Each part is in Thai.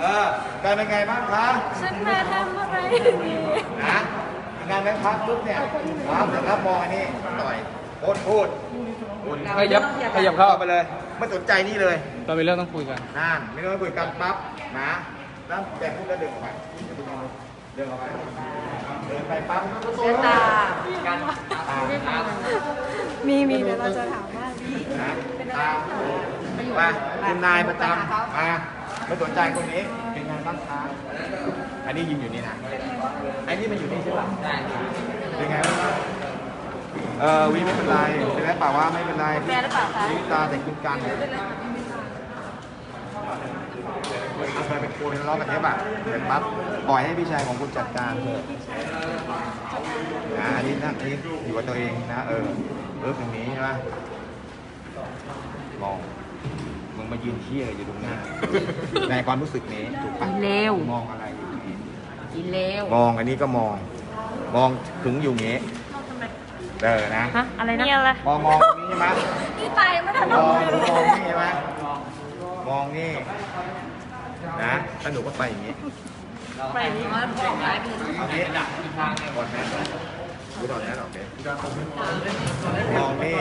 เออการเป็นไงบ้างคะฉันมาทำอะไรดีนะงานแบงค์พักปุ๊บเนี่ยครับเดี๋ยวรับมองอันนี้ต่อยพูดพูดพูดขยับขยับเข้าเข้าไปเลย ไม่สนใจนี่เลยเรามีเรื่องต้องคุยกันนั่นไม่ต้องไปคุยกันปั๊บนะแล้วแกพูดแล้วเดินออกไปเดินออกไปเดินไปปั๊บเสียตามีมีเดี๋ยวเราจะถามว่านะตามมาคุณนายประจำมา ไม่สนใจคนนี้เป็นงานบ้างคะอันนี้ยืนอยู่นี่นะอันนี้มันอยู่นี่ใช่ป่ะเป็นไงบ้างเออวีไม่เป็นไรเป็นไรเปล่าว่าไม่เป็นไรแฟนหรือเปล่าคะวิตาแต่คุณกันเอาไปเป็นคนทะเลาะกันใช่ป่ะเป็นปั๊บปล่อยให้พี่ชายของคุณจัดการเถอะนะอันนี้นะอันนี้อยู่กับตัวเองนะ เออเออตรงนี้ใช่ไหมมอง มึงมายืนเชี่ยอยู่ตรงหน้า ในความรู้สึกนี้ถูกปะเร็วมองอะไรอยู่นี่กินเร็วมองอันนี้ก็มอง มองถึงอยู่เงี้ยเออนะฮะอะไรนะนี่อะไรมองมองตรงนี้ใช่ไหมนี่ตายไม่ทันมองมองนี่ใช่ไหมมองนี่นะแล้วหนูก็ไปอย่างนี้ไปนี่อ๋อผมหายไปเลยเอางี้ดักอีกทางหนึ่งก่อนแม่ดูตอนนี้หรอกเด็มองนี่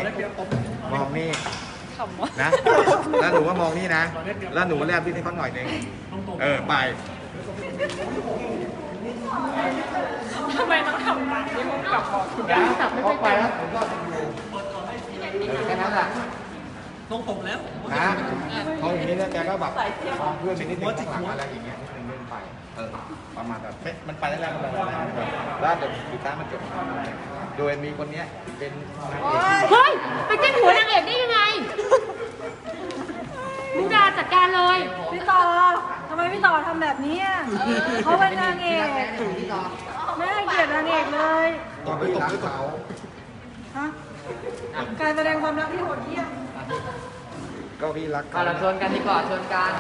มองนี่ ขำวะนะแล้วหนูก็มองนี่นะ แล้วหนูก็แลบลิ้นให้เขาหน่อยหนึงเออไป ทำไมต้องทำแบบนี้ผมกลับบอกคุณนะเขาไปแล้วผมก็จะดูเออแค่นั้นแหละต้องผมแล้ว นะเขาอย่างนี้แล้วแกก็แบบมองเพื่อนไปนิดนึงข้างหลังอะไรอย่างเงี้ยนิดนึงเล่น ไป เออประมาณแบบเอ๊ะมันไปแล้วมันไปแล้วแล้วเดี๋ยวสุดท้ายมันจบโดยมีคนเนี้ยเป็นนางเอกเฮ้ย ไปจิ้มหัวนางเอกได้ยังไงมุกดาจัดการเลยพี่ต่อทำไมพี่ต่อทำแบบนี้อะเขาเป็นนางเอกไม่ให้เกียรตินางเอกเลยตอนไปตกด้วยเขาฮะการแสดงความรักที่โหดเยี่ยมก็พี่รักอะเราชวนกันดีกว่าชวนกัน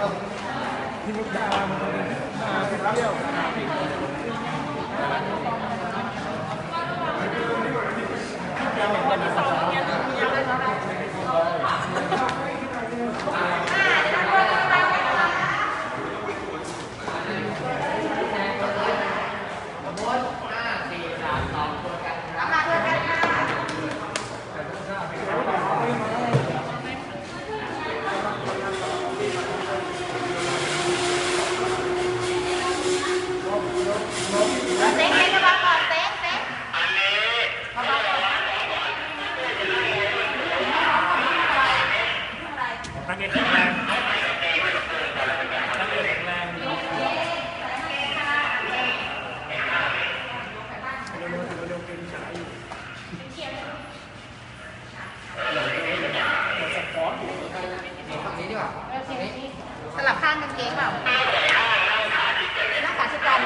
พิมพ์การเที่ยวลับข้างกันเก๊เปล่านักขาชกัน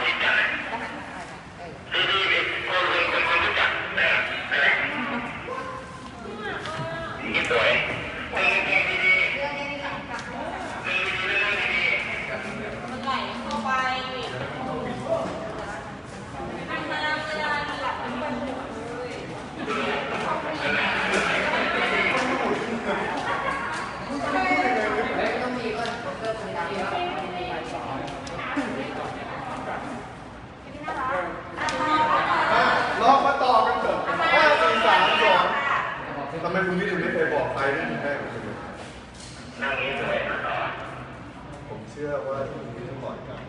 ลองมาต่อกันเถอะห้าสี่สามสองทำไมคุณนี่ถึงไม่เคยบอกใครเรื่องนี้ได้ผมเลยผมเชื่อว่าที่คุณนี่ต้องบอกกัน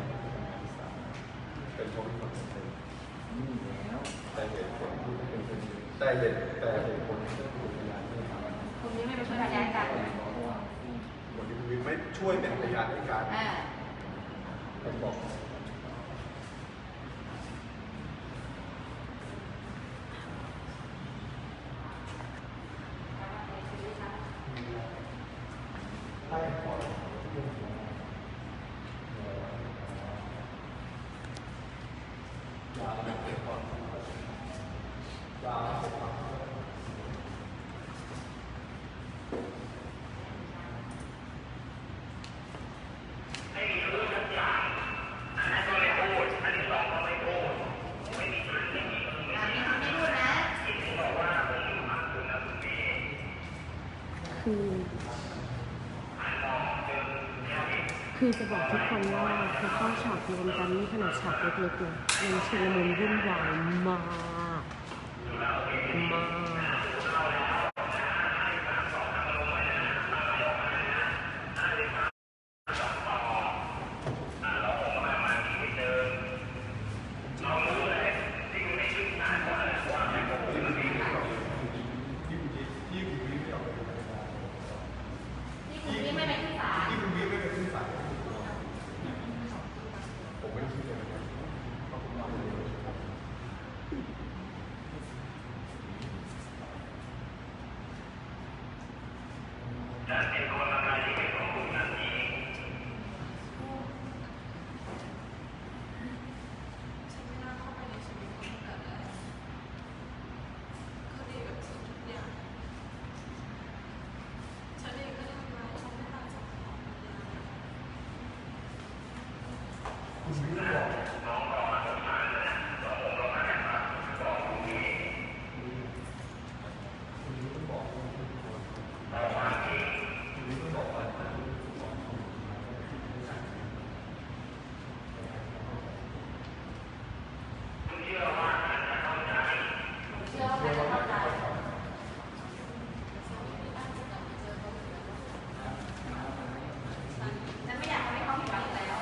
เป็นเพราะมีความสำคัญแต่เหตุผลที่เป็นคน แต่เหตุแต่เหตุผลที่เป็นพยานไม่ทำคุณนี้ไม่ไปช่วยกันย้ายกันคนที่คุณไม่ช่วยเป็นพยานในการอ่าผมบอก ค คือจะบอกทุกคนว่าพอเข้าฉากรวมกันนี่ขนาดฉากเล็กๆเนี่ยมันชุลมุนวุ่นวายมาก มาก ที่คุณพี่ไม่ไปขึ้นศาล ที่คุณวิทย์ไม่ไปขึ้นศาลผมไม่คิดเลยนะครับ ฉันไม่อยากทำให้เขาผิดหวังอีกแล้ว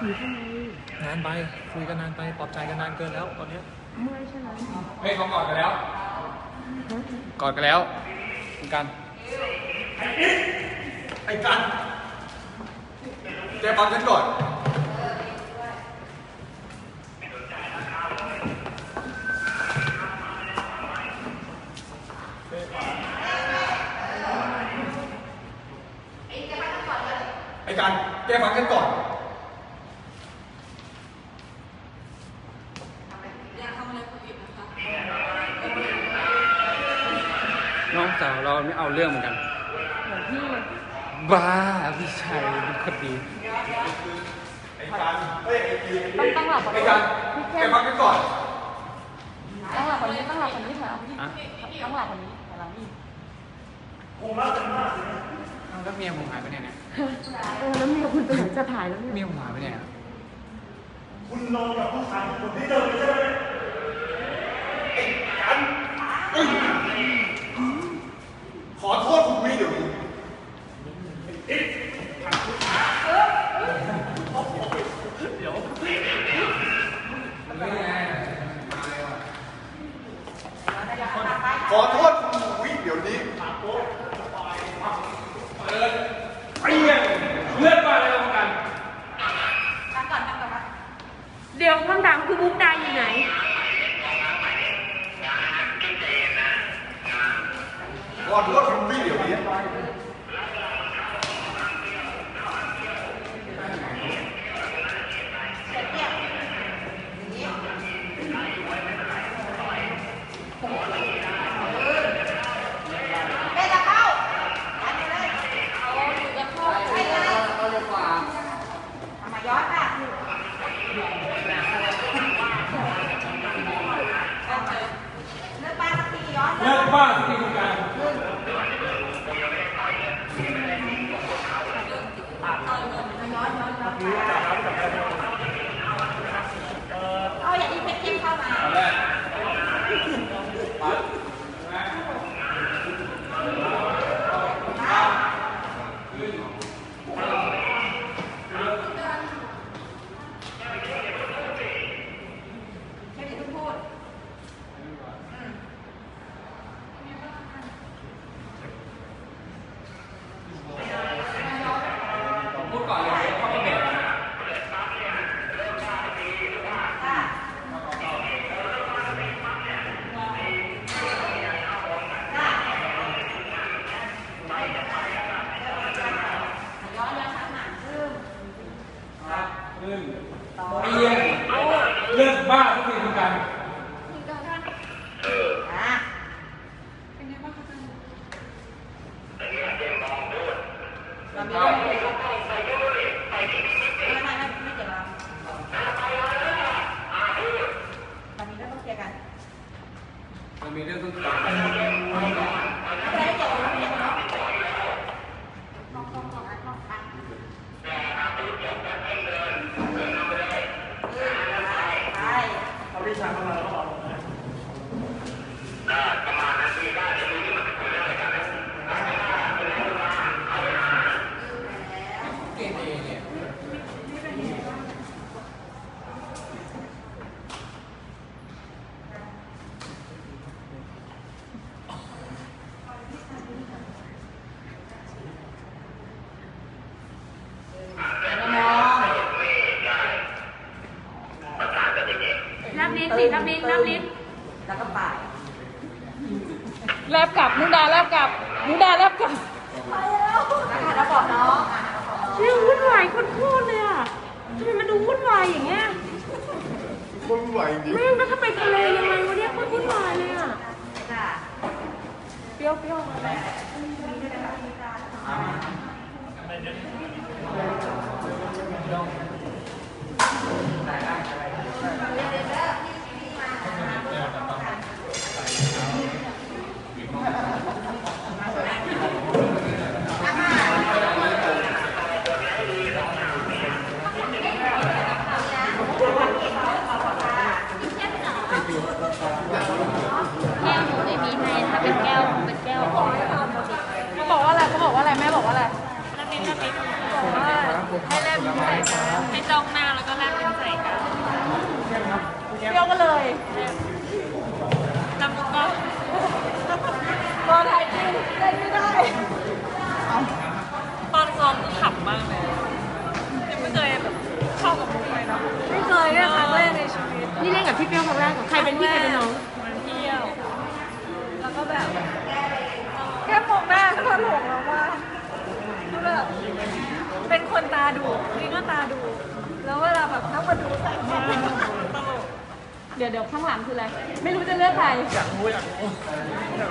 ถือทำไม นาน ไปคุยกันนานไปปลอบใจกันนานเกินแล้วตอนเนี้ยเมื่อยใช่ไหมเฮ้ยเขากอดกันแล้วกอดกันแล้วคุณกันไอ้กันแกฟังฉันก่อนไอ้กันแกฟังฉันก่อน น้องสาว เราไม่เอาเรื่องเหมือนกัน เหมือนพี่เลยบ้าพี่ชัยเป็นคนดีไอ้กันเฮ้ยไอ้กีต้องตั้งหลักก่อนไอ้กันพี่แกเข้มฟังฉันก่อนตั้งหลักคนนี้ตั้งหลักคนนี้ถอยหลังพี่อะตั้งหลักคนนี้ถอยหลังพี่แล้วเมียผมหายไปไหนเนี่ยเออแล้วเมียคุณไปไหนจะถ่ายแล้วเนี่ยเมียผมหายไปไหนอะ ขอโทษคุณวิเดี๋ยวนี้ขอโทษ มันไหวจริงแม่งแล้วถ้าไปทะเลยังไงวะเนี่ยโคตรวุ่นวายเลยอะจ้ะเปรี้ยวเปรี้ยวมาแล้ว แก้วหนูไม่มีให้ถ้าเป็นแก้วเป็นแก้วอ่อนเขาบอกว่าอะไรเขาบอกว่าอะไรแม่บอกว่าอะไรบอกว่าให้แลบลิ้นใส่กันให้จ้องหน้าแล้วก็แลบลิ้นใส่กันเปรี้ยวก็เลยจำมุกก็รอถ่ายจริงเล่นไม่ได้ตอนซ้อมก็ขำมากเลยยังไม่เคยแบบเข้ากับ เลยเนาะไม่เคยเนี่ยครั้งแรกในชีวิตนี่เล่นกับพี่เปรี้ยวครั้งแรกเหรอใครเป็นพี่ใครเป็นน้องมันเที่ยว แล้วก็แบบแค่มองหน้าก็หลงแล้วว่าคือแบบเป็นคนตาดุนี่ก็ตาดุแล้วเวลาแบบต้องมาดูใส่แว่นตลก เดี๋ยวเดี๋ยวข้างหลังคืออะไร ไม่รู้จะเลือกใครอยากรู้อยากรู้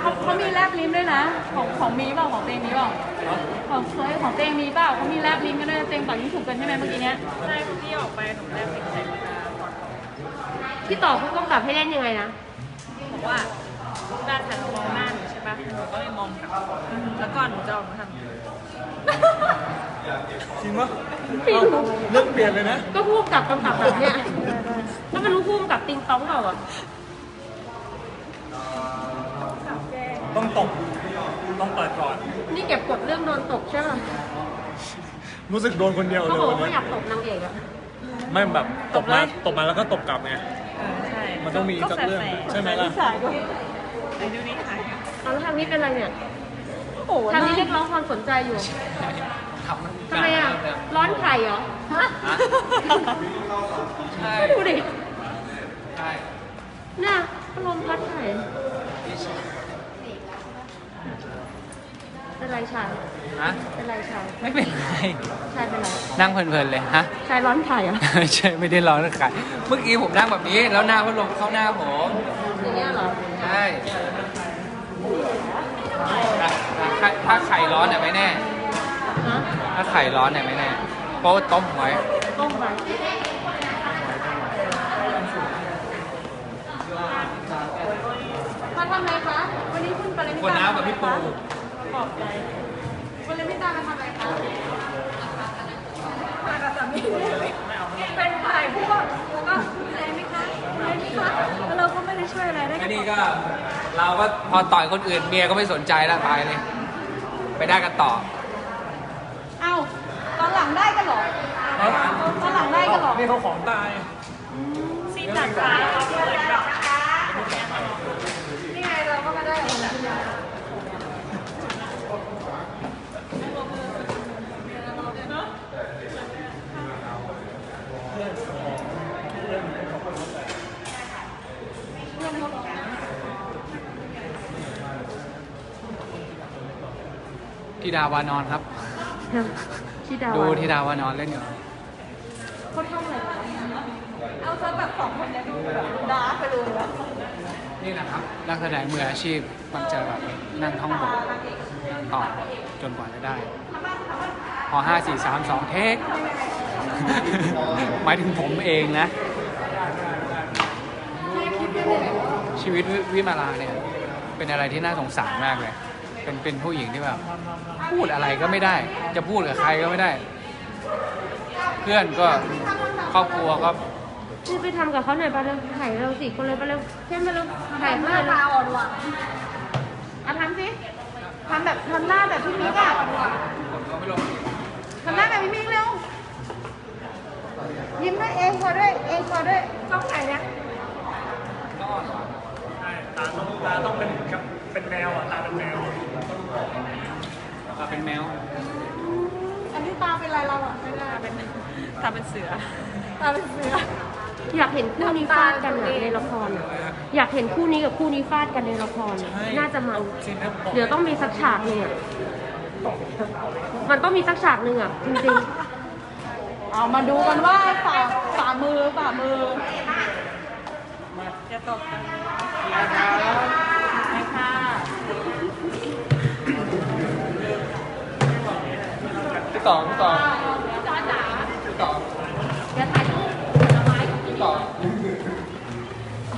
เขาเขามีแลบลิ้นด้วยนะ ของของมีเปล่าของเตงมีเปล่าของเคยของเตงมีเปล่าเขามีแลบลิ้นกันด้วยเตงต่อยิ่งถูกกันใช่ไหมเมื่อกี้เนี้ยใช่พวกพี่ออกไปหนูแลบลิ้นใส่กันก่อนพี่ต่อผู้กำกับให้เล่นยังไงนะบอกว่าด้านหันมามองหน้าหนูใช่ปะหนูก็เลยมองกลับแล้วก่อนหนูจะออกมาทำจริงปะไม่รู้เรื่องเปลี่ยนเลยนะ ก็ผู้กำกับกำกับแบบเนี้ย ถ้ามันรู้ผู้กำกับติงต้องเปล่าอะต้องตก ต้องเปิดก่อน นี่เก็บกดเรื่องโดนตกใช่ป่ะรู้สึกโดนคนเดียวเขาเลยบอกวันว่านี้อยากตกนางเอกอะไม่แบบตบมาตบมาแล้วก็ตบกลับไงเออใช่มันต้องมีสักเรื่องใช่ไหมล่ะสายก็ไอ้ดูนี่ค่ะเอาแล้วทางนี้เป็นอะไรเนี่ย โอ้โหทางนี้เรียกร้องความสนใจอยู่ ทำไมอะ ร้อนไข่เหรอใช่ก็ดูดิ ใช่เนี่ยพัดลมพัดไข่เป็นไรชายฮะเป็นไรชายไม่เป็นไรชายเป็นไรนั่งเพลินๆเลยฮะชายร้อนไข่เหรอใช่ไม่ได้ร้อนอากาศเมื่อกี้ผมนั่งแบบนี้แล้วหน้าพัดลมเข้าหน้าผมอย่างเงี้ยเหรอใช่ถ้าถ้าถ้าไข่ร้อนเนี่ยไม่แน่ฮะถ้าไข่ร้อนเนี่ยไม่แน่เพราะว่าต้มไว้ต้มไปมาทำอะไรคะ วัน นี้คุณปริมิคนตาน้ำกับพี่ปูขอบใจปริมิตามาทำอะไรคะมากับสามีเป็นฝ่ายพวกแล้วก็อะไรไหมคะอะไรไหมคะแล้วเราก็ไม่ได้ช่วยอะไรได้ไอ้แค่นี่ก็ เราก็พอต่อยคนอื่นเมียก็ไม่สนใจแล้วตายเลย ไปได้กันต่อ เอ้าตอนหลังได้กันเหรอตอนหลังได้กันเหรอนี่เขาของตายซีนจากฟ้าเขาเหมือนแบบ นี่ไงเราก็มาได้กับคุณยาย ธิดาวานอนครับ ที่ดาวดูอะธิดาวานอนเล่นอยู่เขาทำอะไรกันเอาซะแบบสองคนเนี้ยดูแบบดาร์กไปเลยแล้วนี่นะครับนักแสดงมืออาชีพมันจะแบบนั่งท่องบทต่อบทจนกว่าจะได้ พอห้าสี่สามสองเทค หมายถึงผมเองนะที่คลิปเนี่ยชิชีวิตวิวิมาลาเนี่ย เป็นอะไรที่น่าสงสารมากเลย เป็นเป็นผู้หญิงที่แบบพูดอะไรก็ไม่ได้ จะพูดกับใครก็ไม่ได้ เพื่อนก็ครอบครัวก็พี่ไปทำกับเขาหน่อยไปเร็วถ่ายเราสี่คนเลยไปเร็วเข้มไปเร็วถ่ายหเขาหน้าน่อยเร็ตาวอ่อนหวานอะทำสิทำแบบทำหน้าแบบพี่มิกอะทำหน้าแบบพี่มิกเร็ว ยิ้มด้วยเองพอด้วยเองพอด้วยต้องไหนเนี่ยตาต้องตาต้องเป็นกับเป็นแมวอะตาเป็นแมวเป็นแมว อันนี้ตาเป็นอะไรเราอะไม่ได้ตาเป็นตาเป็นเสือ ตาเป็นเสือ อยากเห็นคู่นี้ฟาดกันอะในละครอะอยากเห็นคู่นี้กับคู่นี้ฟาดกันในละครอะน่าจะมันเดี๋ยวต้องมีสักฉากหนึ่งอะมันต้องมีสักฉากหนึ่งอะจริง เอามาดูกันว่าฝ่าฝ่ามือฝ่ามืออย่าตกกันไปค่ะ พี่ต่อพี่ต่อจ้าจ๋าพี่ต่อๆอย่าถ่ายรูปเอาไว้พี่ต่อ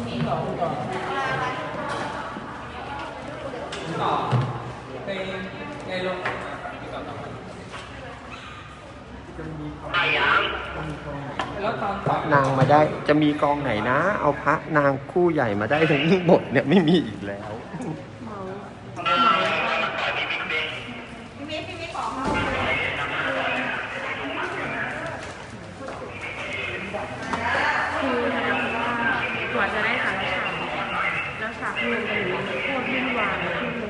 พี่ต่อในในโรงพี่ต่อต่อแล้วตอน พระนางมา ได้ จะมีกองไหนนะ เอาพระนางคู่ใหญ่มาได้ทั้งหมดเนี่ยไม่มีอีกแล้วกว่าจะได้แต่ละฉากแล้วฉากรวมกันอยู่ในโคตรวุ่นวายขึ้นเลย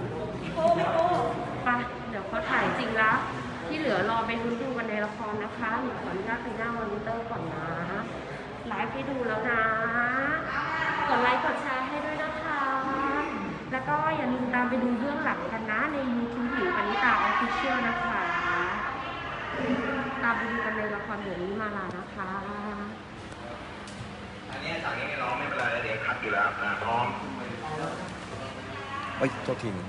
เขาถ่ายจริงแล้วที่เหลือรอไปลุ้นดูกันในละครนะคะหนูขออนุญาตไปหน้ามอนิเตอร์ก่อนนะไลฟ์ให้ดูแล้วนะ กดไลค์กดแชร์ให้ด้วยนะคะ แล้วก็อย่าลืมตามไปดูเบื้องหลังกันนะ ใน YouTube หญิงปณิตาออฟฟิเชียลนะคะ ตามไปดูกันในละครเดี๋ยวนี้มาลานะคะอันนี้สั่งนี้ไม่ร้องไม่เป็นไรเดี๋ยวคัดอยู่แล้วนะพร้อมเอ้ยโทษทีหนึ่ง